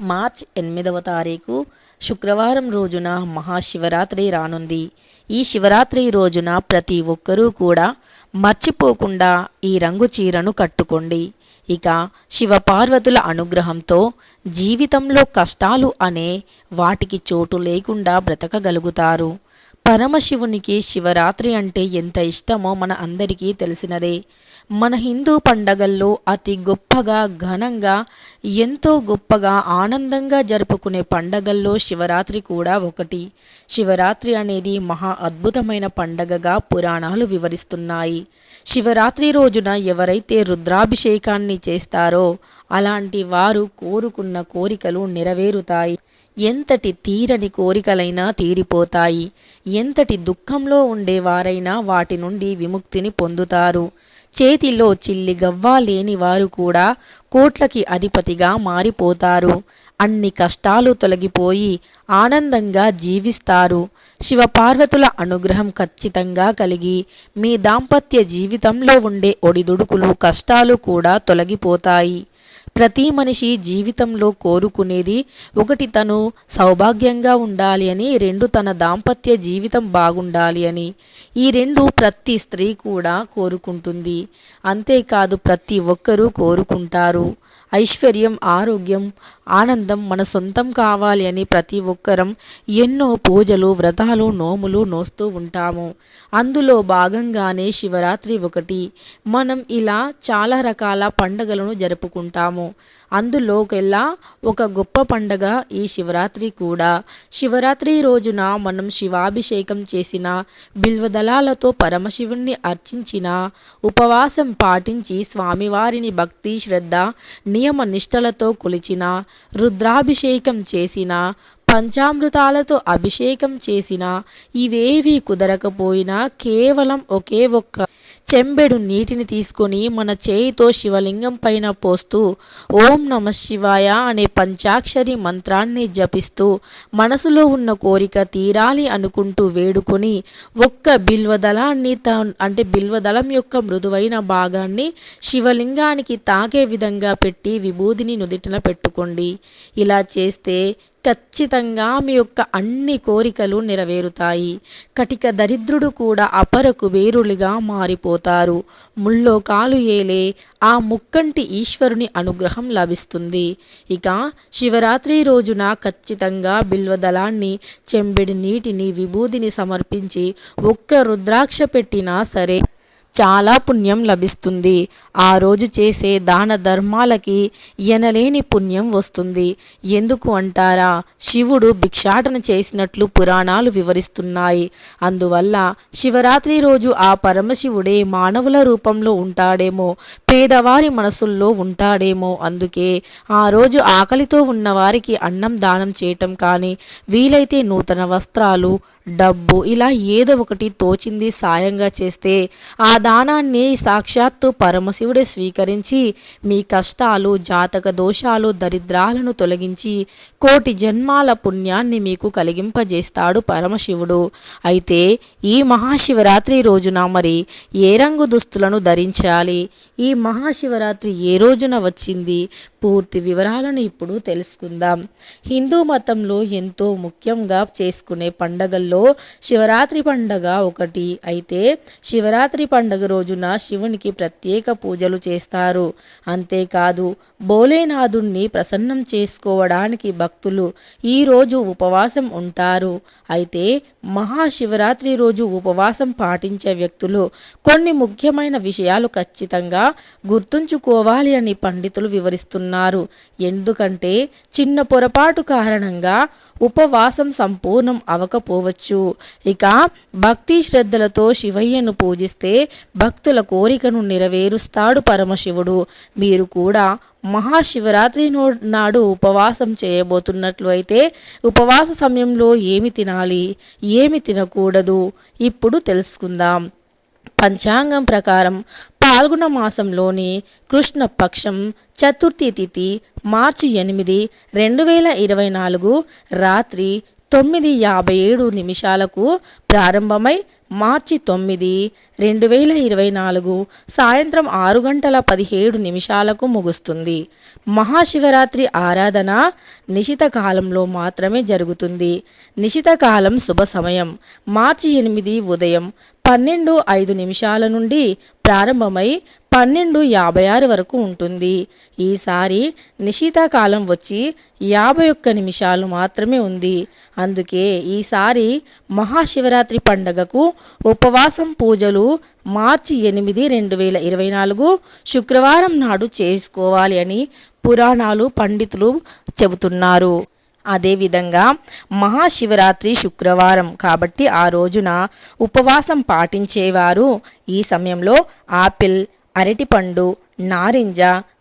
March ఎనిమిదవ తారీఖు శుక్రవారం రోజున మహాశివరాత్రి రానుంది. ఈ శివరాత్రి రోజున ప్రతి ఒక్కరూ కూడా మర్చిపోకుండా ఈ రంగు చీరను కట్టుకోండి. ఇక శివపార్వతుల అనుగ్రహంతో జీవితంలో కష్టాలు అనే వాటికి చోటు లేకుండా బ్రతకగలుగుతారు. పరమశివునికి శివరాత్రి అంటే ఎంత ఇష్టమో మన అందరికీ తెలిసినదే. మన హిందూ పండగల్లో అతి గొప్పగా ఘనంగా ఎంతో గొప్పగా ఆనందంగా జరుపుకునే పండగల్లో శివరాత్రి కూడా ఒకటి. శివరాత్రి అనేది మహా అద్భుతమైన పండగగా పురాణాలు వివరిస్తున్నాయి. శివరాత్రి రోజున ఎవరైతే రుద్రాభిషేకాన్ని చేస్తారో అలాంటి వారు కోరుకున్న కోరికలు నెరవేరుతాయి. ఎంతటి తీరని కోరికలైనా తీరిపోతాయి. ఎంతటి దుఃఖంలో ఉండేవారైనా వాటి నుండి విముక్తిని పొందుతారు. చేతిలో చిల్లి గవ్వ లేని వారు కూడా కోట్లకి అధిపతిగా మారిపోతారు. అన్ని కష్టాలు తొలగిపోయి ఆనందంగా జీవిస్తారు. శివపార్వతుల అనుగ్రహం ఖచ్చితంగా కలిగి మీ దాంపత్య జీవితంలో ఉండే ఒడిదుడుకులు కష్టాలు కూడా తొలగిపోతాయి. ప్రతి మనిషి జీవితంలో కోరుకునేది ఒకటి తను సౌభాగ్యంగా ఉండాలి అని రెండు తన దాంపత్య జీవితం బాగుండాలి అని. ఈ రెండు ప్రతి స్త్రీ కూడా కోరుకుంటుంది. అంతేకాదు ప్రతి ఒక్కరూ కోరుకుంటారు. ఐశ్వర్యం ఆరోగ్యం ఆనందం మన సొంతం కావాలి అని ప్రతి ఒక్కరం ఎన్నో పూజలు వ్రతాలు నోములు నోస్తూ ఉంటాము. అందులో భాగంగానే శివరాత్రి ఒకటి. మనం ఇలా చాలా రకాల పండగలను జరుపుకుంటాము. అందులోకెల్లా ఒక గొప్ప పండగ ఈ శివరాత్రి కూడా. శివరాత్రి రోజున మనం శివాభిషేకం చేసిన బిల్వదళాలతో పరమశివుణ్ణి అర్చించిన ఉపవాసం పాటించి స్వామివారిని భక్తి శ్రద్ధ నియమ నిష్టలతో కొలిచిన రుద్రాభిషేకం చేసినా పంచామృతాలతో అభిషేకం చేసినా ఇవేవి కుదరకపోయినా కేవలం ఒకే ఒక్క చెంబెడు నీటిని తీసుకొని మన చేయితో శివలింగం పైన పోస్తూ ఓం నమ శివాయ అనే పంచాక్షరి మంత్రాన్ని జపిస్తూ మనసులో ఉన్న కోరిక తీరాలి అనుకుంటూ వేడుకొని ఒక్క బిల్వదళాన్ని త అంటే బిల్వదళం యొక్క మృదువైన భాగాన్ని శివలింగానికి తాకే విధంగా పెట్టి విభూదిని నుదిటిన పెట్టుకోండి. ఇలా చేస్తే ఖచ్చితంగా మీ యొక్క అన్ని కోరికలు నెరవేరుతాయి. కటిక దరిద్రుడు కూడా అపరకు వేరులుగా మారిపోతారు. ముల్లోకాలు ఏలే ఆ ముక్కంటి ఈశ్వరుని అనుగ్రహం లభిస్తుంది. ఇక శివరాత్రి రోజున ఖచ్చితంగా బిల్వదళాన్ని చెంబెడి నీటిని విభూదిని సమర్పించి ఒక్క రుద్రాక్ష పెట్టినా సరే చాలా పుణ్యం లభిస్తుంది. ఆ రోజు చేసే దాన ధర్మాలకి ఎనలేని పుణ్యం వస్తుంది. ఎందుకు అంటారా? శివుడు భిక్షాటన చేసినట్లు పురాణాలు వివరిస్తున్నాయి. అందువల్ల శివరాత్రి రోజు ఆ పరమశివుడే మానవుల రూపంలో ఉంటాడేమో పేదవారి మనసుల్లో ఉంటాడేమో. అందుకే ఆ రోజు ఆకలితో ఉన్నవారికి అన్నం దానం చేయటం కానీ వీలైతే నూతన వస్త్రాలు డబ్బు ఇలా ఏదో ఒకటి తోచింది సాయంగా చేస్తే ఆ దానాన్ని సాక్షాత్తు పరమశివుడే స్వీకరించి మీ కష్టాలు జాతక దోషాలు దరిద్రాలను తొలగించి కోటి జన్మాల పుణ్యాన్ని మీకు కలిగింపజేస్తాడు పరమశివుడు. అయితే ఈ మహాశివరాత్రి రోజున మరి ఏ రంగు దుస్తులను ధరించాలి? ఈ మహాశివరాత్రి ఏ రోజున వచ్చింది? పూర్తి వివరాలను ఇప్పుడు తెలుసుకుందాం. హిందూ మతంలో ఎంతో ముఖ్యంగా చేసుకునే పండగల్లో శివరాత్రి పండగ ఒకటి. అయితే శివరాత్రి పండగ రోజున శివునికి ప్రత్యేక పూజలు చేస్తారు. అంతేకాదు భోలేనాథుణ్ణి ప్రసన్నం చేసుకోవడానికి భక్తులు ఈరోజు ఉపవాసం ఉంటారు. అయితే మహాశివరాత్రి రోజు ఉపవాసం పాటించే వ్యక్తులు కొన్ని ముఖ్యమైన విషయాలు ఖచ్చితంగా గుర్తుంచుకోవాలి అని పండితులు వివరిస్తున్నారు. ఎందుకంటే చిన్న పొరపాటు కారణంగా ఉపవాసం సంపూర్ణం అవకపోవచ్చు. ఇక భక్తి శ్రద్ధలతో శివయ్యను పూజిస్తే భక్తుల కోరికను నెరవేరుస్తాడు పరమశివుడు. మీరు కూడా మహాశివరాత్రి నాడు ఉపవాసం చేయబోతున్నట్లు అయితే ఉపవాస సమయంలో ఏమి తినాలి? ఏమి తినకూడదు? ఇప్పుడు తెలుసుకుందాం. పంచాంగం ప్రకారం పాల్గొన మాసంలోని కృష్ణపక్షం చతుర్థి తిథి మార్చి ఎనిమిది రెండు వేల ఇరవై నాలుగు రాత్రి తొమ్మిది యాభై ఏడు నిమిషాలకు ప్రారంభమై మార్చి తొమ్మిది రెండు వేల ఇరవై నాలుగు సాయంత్రం ఆరు గంటల పదిహేడు నిమిషాలకు ముగుస్తుంది. మహాశివరాత్రి ఆరాధన నిశిత కాలంలో మాత్రమే జరుగుతుంది. నిశిత కాలం శుభ సమయం. మార్చి ఎనిమిది ఉదయం పన్నెండు ఐదు నిమిషాల నుండి ప్రారంభమై పన్నెండు యాభై ఆరు వరకు ఉంటుంది. ఈసారి నిశీతాకాలం వచ్చి యాభై ఒక్క నిమిషాలు మాత్రమే ఉంది. అందుకే ఈసారి మహాశివరాత్రి పండగకు ఉపవాసం పూజలు మార్చి ఎనిమిది రెండు వేల ఇరవై నాలుగు శుక్రవారం నాడు చేసుకోవాలి అని పురాణాలు పండితులు చెబుతున్నారు. అదేవిధంగా మహాశివరాత్రి శుక్రవారం కాబట్టి ఆ రోజున ఉపవాసం పాటించేవారు ఈ సమయంలో ఆపిల్ అరటిపండు నారింజ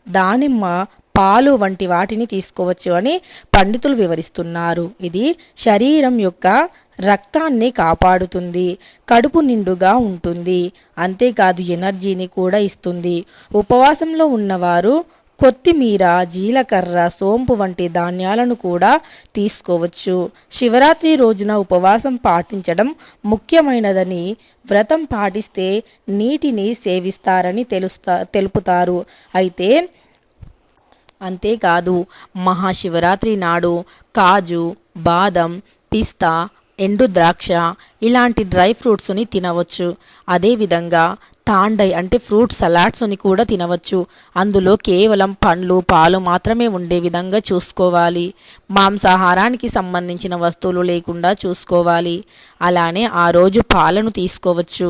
దానిమ్మ పాలు వంటి వాటిని తీసుకోవచ్చు అని పండితులు వివరిస్తున్నారు. ఇది శరీరం యొక్క రక్తాన్ని కాపాడుతుంది కడుపు నిండుగా ఉంటుంది అంతేకాదు ఎనర్జీని కూడా ఇస్తుంది. ఉపవాసంలో ఉన్నవారు కొత్తిమీర జీలకర్ర సోంపు వంటి ధాన్యాలను కూడా తీసుకోవచ్చు. శివరాత్రి రోజున ఉపవాసం పాటించడం ముఖ్యమైనదని వ్రతం పాటిస్తే నీటిని సేవిస్తారని తెలుస్తా తెలుపుతారు. అయితే అంతేకాదు మహాశివరాత్రి నాడు కాజు బాదం పిస్తా ఎండు ద్రాక్ష ఇలాంటి డ్రై ఫ్రూట్స్ని తినవచ్చు. అదేవిధంగా తాండై అంటే ఫ్రూట్ సలాడ్స్ని కూడా తినవచ్చు. అందులో కేవలం పండ్లు పాలు మాత్రమే ఉండే విధంగా చూసుకోవాలి. మాంసాహారానికి సంబంధించిన వస్తువులు లేకుండా చూసుకోవాలి. అలానే ఆ రోజు పాలను తీసుకోవచ్చు.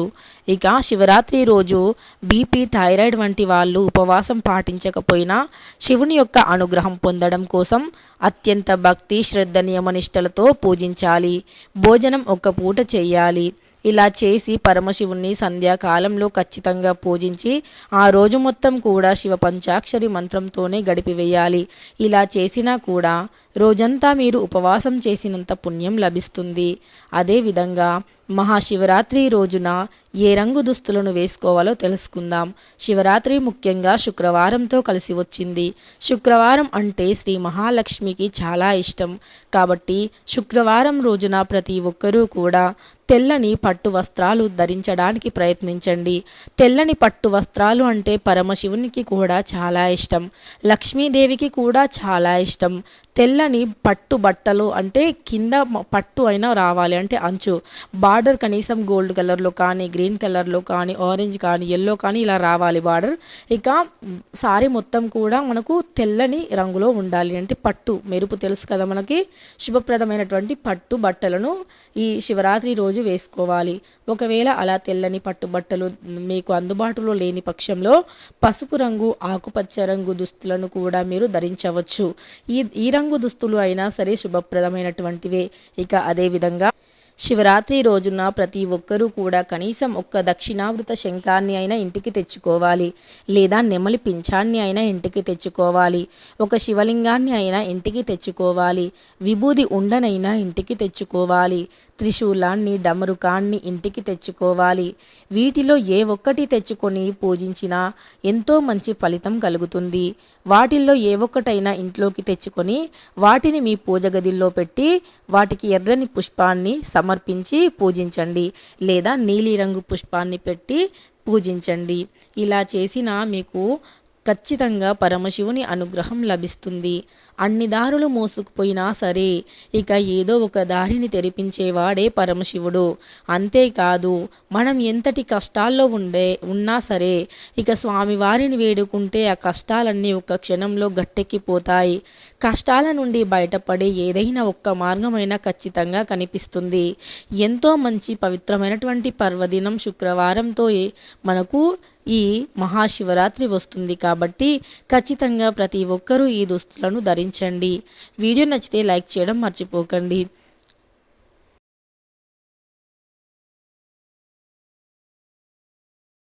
ఇక శివరాత్రి రోజు బీపీ థైరాయిడ్ వంటి వాళ్ళు ఉపవాసం పాటించకపోయినా శివుని యొక్క అనుగ్రహం పొందడం కోసం అత్యంత భక్తి శ్రద్ధ నియమనిష్టలతో పూజించాలి. భోజనం ఒక్క పూట చేయాలి. ఇలా చేసి పరమశివుణ్ణి సంధ్యాకాలంలో ఖచ్చితంగా పూజించి ఆ రోజు మొత్తం కూడా శివ పంచాక్షరి మంత్రంతోనే గడిపివేయాలి. ఇలా చేసినా కూడా రోజంతా మీరు ఉపవాసం చేసినంత పుణ్యం లభిస్తుంది. అదేవిధంగా మహాశివరాత్రి రోజున ఏ రంగు దుస్తులను వేసుకోవాలో తెలుసుకుందాం. శివరాత్రి ముఖ్యంగా శుక్రవారంతో కలిసి వచ్చింది. శుక్రవారం అంటే శ్రీ మహాలక్ష్మికి చాలా ఇష్టం. కాబట్టి శుక్రవారం రోజున ప్రతి ఒక్కరూ కూడా తెల్లని పట్టు వస్త్రాలు ధరించడానికి ప్రయత్నించండి. తెల్లని పట్టు వస్త్రాలు అంటే పరమశివునికి కూడా చాలా ఇష్టం. లక్ష్మీదేవికి కూడా చాలా ఇష్టం. తెల్లని పట్టు బట్టలు అంటే కింద పట్టు అయినా రావాలి. అంటే అంచు. బార్డర్ కనీసం గోల్డ్ కలర్లో కానీ గ్రీన్ కలర్లో కానీ ఆరెంజ్ కానీ ఎల్లో కానీ ఇలా రావాలి బార్డర్. ఇక సారీ మొత్తం కూడా మనకు తెల్లని రంగులో ఉండాలి. అంటే పట్టు. మెరుపు తెలుసు కదా మనకి? శుభప్రదమైనటువంటి పట్టు బట్టలను ఈ శివరాత్రి రోజు వేసుకోవాలి. ఒకవేళ అలా తెల్లని పట్టు బట్టలు మీకు అందుబాటులో లేని పక్షంలో పసుపు రంగు ఆకుపచ్చ రంగు దుస్తులను కూడా మీరు ధరించవచ్చు. ఈ ఈ రంగు రంగు దుస్తులు అయినా సరే శుభప్రదమైనటువంటివే. ఇక అదేవిధంగా శివరాత్రి రోజున ప్రతి ఒక్కరూ కూడా కనీసం ఒక్క దక్షిణావృత శంఖాన్ని అయినా ఇంటికి తెచ్చుకోవాలి. లేదా నెమలి పింఛాన్ని అయినా ఇంటికి తెచ్చుకోవాలి. ఒక శివలింగాన్ని అయినా ఇంటికి తెచ్చుకోవాలి. విభూది ఉండనైనా ఇంటికి తెచ్చుకోవాలి. త్రిశూలాన్ని డమరుకాన్ని ఇంటికి తెచ్చుకోవాలి. వీటిలో ఏ ఒక్కటి తెచ్చుకొని పూజించినా ఎంతో మంచి ఫలితం కలుగుతుంది. వాటిల్లో ఏ ఒక్కటైనా ఇంట్లోకి తెచ్చుకొని వాటిని మీ పూజ గదిలో పెట్టి వాటికి ఎర్రని పుష్పాన్ని సమర్పించి పూజించండి లేదా నీలిరంగు పుష్పాన్ని పెట్టి పూజించండి. ఇలా చేసిన మీకు ఖచ్చితంగా పరమశివుని అనుగ్రహం లభిస్తుంది. అన్ని దారులు మోసుకుపోయినా సరే ఇక ఏదో ఒక దారిని తెరిపించేవాడే పరమశివుడు. అంతేకాదు మనం ఎంతటి కష్టాల్లో ఉండే ఉన్నా సరే ఇక స్వామివారిని వేడుకుంటే ఆ కష్టాలన్నీ ఒక క్షణంలో గట్టెక్కిపోతాయి. కష్టాల నుండి బయటపడే ఏదైనా ఒక్క మార్గమైనా ఖచ్చితంగా కనిపిస్తుంది. ఎంతో మంచి పవిత్రమైనటువంటి పర్వదినం శుక్రవారంతో మనకు ఈ మహాశివరాత్రి వస్తుంది కాబట్టి ఖచ్చితంగా ప్రతి ఒక్కరూ ఈ దుస్తులను ధరించండి. వీడియో నచ్చితే లైక్ చేయడం మర్చిపోకండి.